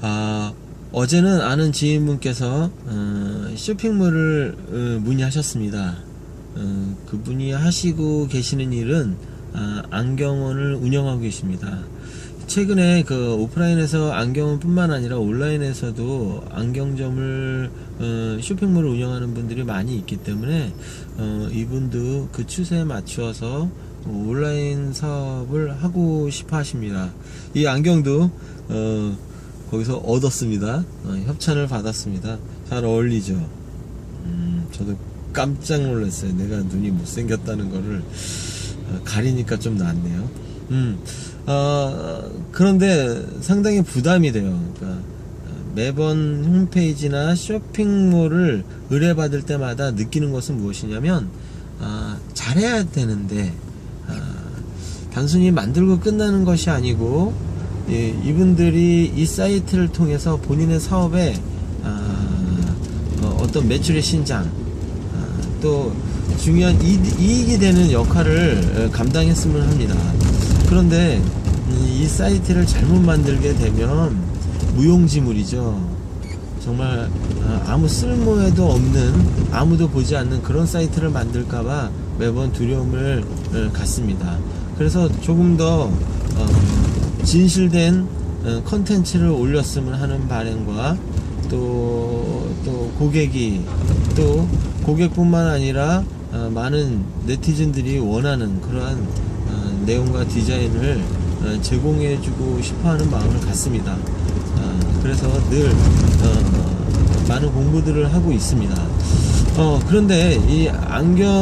아, 어제는 아는 지인분께서 어, 쇼핑몰을 어, 문의하셨습니다. 어, 그분이 하시고 계시는 일은 아, 안경원을 운영하고 계십니다. 최근에 그 오프라인에서 안경원뿐만 아니라 온라인에서도 안경점을 어, 쇼핑몰을 운영하는 분들이 많이 있기 때문에 어, 이분도 그 추세에 맞추어서 어, 온라인 사업을 하고 싶어 하십니다. 이 안경도 어, 거기서 얻었습니다. 어, 협찬을 받았습니다. 잘 어울리죠. 음, 저도 깜짝 놀랐어요. 내가 눈이 못생겼다는 거를 어, 가리니까 좀 낫네요. 음, 어, 그런데 상당히 부담이 돼요. 그러니까 어, 매번 홈페이지나 쇼핑몰을 의뢰받을 때마다 느끼는 것은 무엇이냐면 아, 잘해야 되는데 아, 단순히 만들고 끝나는 것이 아니고 예, 이분들이 이 사이트를 통해서 본인의 사업에 아, 어, 떤 매출의 신장 아, 또 중요한 이, 이익이 되는 역할을 어, 감당했으면 합니다. 그런데 이, 이 사이트를 잘못 만들게 되면 무용지물이죠. 정말 아, 아무 쓸모에도 없는 아무도 보지 않는 그런 사이트를 만들까봐 매번 두려움을 어, 갖습니다. 그래서 조금 더 어, 진실된 어, 컨텐츠를 올렸으면 하는 바람과 또, 또 고객이 또 고객뿐만 아니라 어, 많은 네티즌들이 원하는 그러한 어, 내용과 디자인을 어, 제공해주고 싶어하는 마음을 갖습니다. 어, 그래서 늘 어, 많은 공부들을 하고 있습니다. 어, 그런데 이 안경원을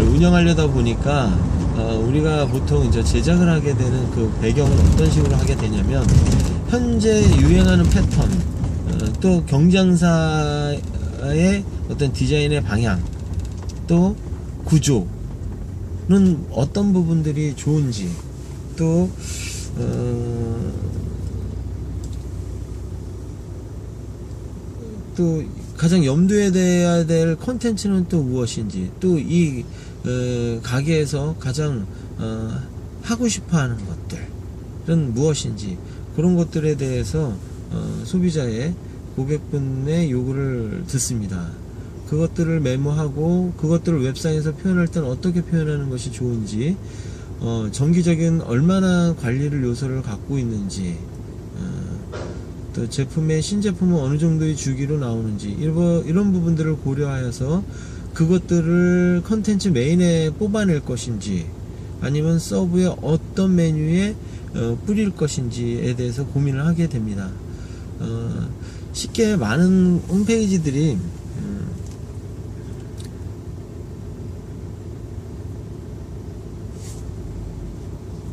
운영하려다 보니까 어, 우리가 보통 이제 제작을 하게 되는 그 배경은 어떤 식으로 하게 되냐면 현재 유행하는 패턴 어, 또 경쟁사의 어떤 디자인의 방향 또 구조는 어떤 부분들이 좋은지 또 어, 또 가장 염두에 둬야 될 컨텐츠는 또 무엇인지 또이 가게에서 가장 어, 하고 싶어하는 것들은 무엇인지 그런 것들에 대해서 어, 소비자의 고객분의 요구를 듣습니다. 그것들을 메모하고 그것들을 웹상에서 표현할 때는 어떻게 표현하는 것이 좋은지 어, 정기적인 얼마나 관리를 요소를 갖고 있는지 어, 또 제품의 신제품은 어느 정도의 주기로 나오는지 이런 부분들을 고려하여서 그것들을 컨텐츠 메인에 뽑아낼 것인지 아니면 서브에 어떤 메뉴에 어, 뿌릴 것인지에 대해서 고민을 하게 됩니다. 어, 쉽게 많은 홈페이지들이